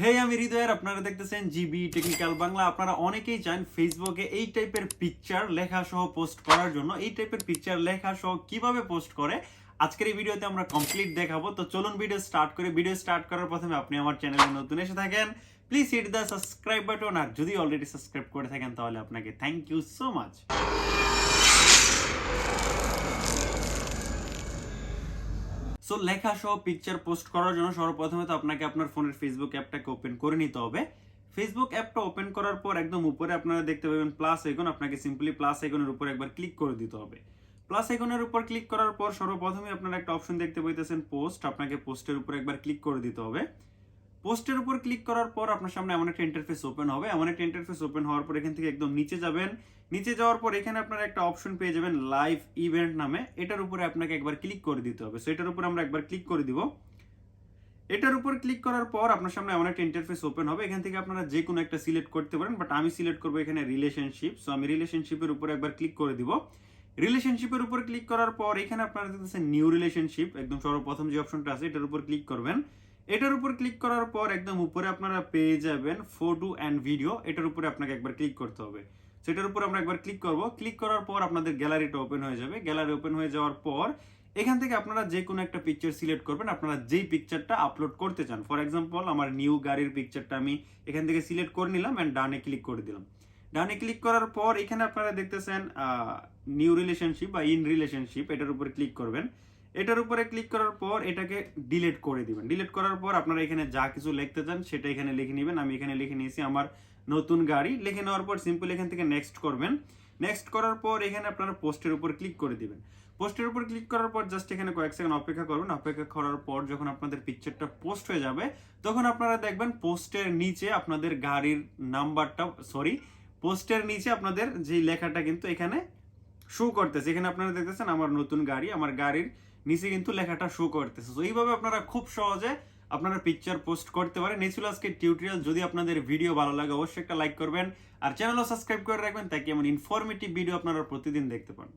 হে আমি হৃদয়ের, আপনারা দেখতেছেন জিবি টেকনিক্যাল বাংলা আপনারা অনেকেই চান ফেসবুকে এই টাইপের পিকচার লেখা সহ পোস্ট করার জন্য। এই টাইপের পিকচার লেখা সহ কীভাবে পোস্ট করে? আজকের এই ভিডিওতে আমরা কমপ্লিট দেখাবো। তো চলুন ভিডিও স্টার্ট করে। ভিডিও স্টার্ট করার প্রথমে আপনি আমার চ্যানেলে নতুন এসে থাকেন। Please hit the subscribe button আর যদি অলরেডি সাবস্ক্রাইব করে থাকেন, তাহলে আপনাকে thank you so much so লেখা সহ পিকচার পোস্ট করার জন্য সর্বপ্রথমে তো আপনাকে আপনার ফোনের ফেসবুক অ্যাপটাকে ওপেন করে নিতে হবে। ফেসবুক অ্যাপটা ওপেন করার পর একদম উপরে আপনারা দেখতে পাবেন প্লাস আইকন আপনাকে সিম্পলি প্লাস আইকনের উপর একবার ক্লিক করে দিতে হবে। প্লাস আইকনের উপর ক্লিক করার পর সর্বপ্রথমে আপনারা একটা অপশন দেখতে পাইতেছেন পোস্ট আপনাকে পোস্টের উপর একবার ক্লিক করে দিতে হবে। পোস্টের উপর ক্লিক করার পর আপনার সামনে এমন একটা ইন্টারফেস ওপেন হবে। এমন একটা ইন্টারফেস ওপেন হওয়ার পর এখান থেকে একদম নিচে যাবেন। নিচে যাওয়ার পর এখানে আপনারা একটা অপশন পেয়ে যাবেন লাইভ ইভেন্ট নামে। এটার উপরে আপনাকে একবার ক্লিক করে দিতে হবে। সো এটার উপর আমরা একবার ক্লিক করে দিব। এটার উপর ক্লিক করার পর আপনার সামনে এমন একটা ইন্টারফেস ওপেন হবে। এখান থেকে আপনারা যে কোনো একটা সিলেক্ট করতে পারেন বাট আমি সিলেক্ট করব এখানে রিলেশনশিপ সো আমি রিলেশনশিপের উপর একবার ক্লিক করে দিব। রিলেশনশিপের উপর ক্লিক করার পর এখানে আপনারা দেখতেছেন নিউ রিলেশনশিপ একদম সর্বপ্রথম যে অপশনটা আছে, এটার উপর ক্লিক করবেন। এটার উপর ক্লিক করার পর একদম উপরে আপনারা পেয়ে যাবেন ফটো অ্যান্ড ভিডিও এটার উপরে আপনাকে একবার ক্লিক করতে হবে। সেটার উপর আমরা একবার ক্লিক করব। ক্লিক করার পর আপনাদের গ্যালারিটা ওপেন হয়ে যাবে। গ্যালারি ওপেন হয়ে যাওয়ার পর এখান থেকে আপনারা যে কোনো একটা পিকচার সিলেক্ট করবেন। আপনারা যেই পিকচারটা আপলোড করতে চান। ফর এক্সাম্পল আমার নিউ গাড়ির পিকচারটা আমি এখান থেকে সিলেক্ট করে নিলাম অ্যান্ড ডানে ক্লিক করে দিলাম। ডানে ক্লিক করার পর এখানে আপনারা দেখতেছেন নিউ রিলেশনশিপ বা ইন রিলেশনশিপ এটার উপর ক্লিক করবেন। এটার উপরে ক্লিক করার পর এটাকে ডিলিট করে দিবেন। ডিলিট করার পর আপনারা এখানে যা কিছু লিখতে চান সেটা এখানে লিখে নেবেন। আমি এখানে লিখে নিয়েছি আমার নতুন গাড়ি। লিখে নেওয়ার পর সিম্পল এখান থেকে নেক্সট করবেন। নেক্সট করার পর এখানে আপনারা পোস্টের উপর ক্লিক করে দিবেন। পোস্টের উপর ক্লিক করার পর জাস্ট এখানে কয়েক সেকেন্ড অপেক্ষা করবেন। অপেক্ষা করার পর যখন আপনাদের পিকচারটা পোস্ট হয়ে যাবে, তখন আপনারা দেখবেন পোস্টের নিচে আপনাদের গাড়ির নাম্বারটা সরি পোস্টের নিচে আপনাদের যে লেখাটা কিন্তু এখানে শো করতেছে। এখানে আপনারা দেখতেছেন আমার নতুন গাড়ি, আমার গাড়ির নিচে কিন্তু লেখাটা শো করতেছে। তো এইভাবে আপনারা খুব সহজে আপনারা পিকচার পোস্ট করতে পারেন। ছিল আজকে টিউটোরিয়াল যদি আপনাদের ভিডিও ভালো লাগে, অবশ্যই একটা লাইক করবেন। আর চ্যানেলও সাবস্ক্রাইব করে রাখবেন তাকে এমন ইনফরমেটিভ ভিডিও আপনারা প্রতিদিন দেখতে পান।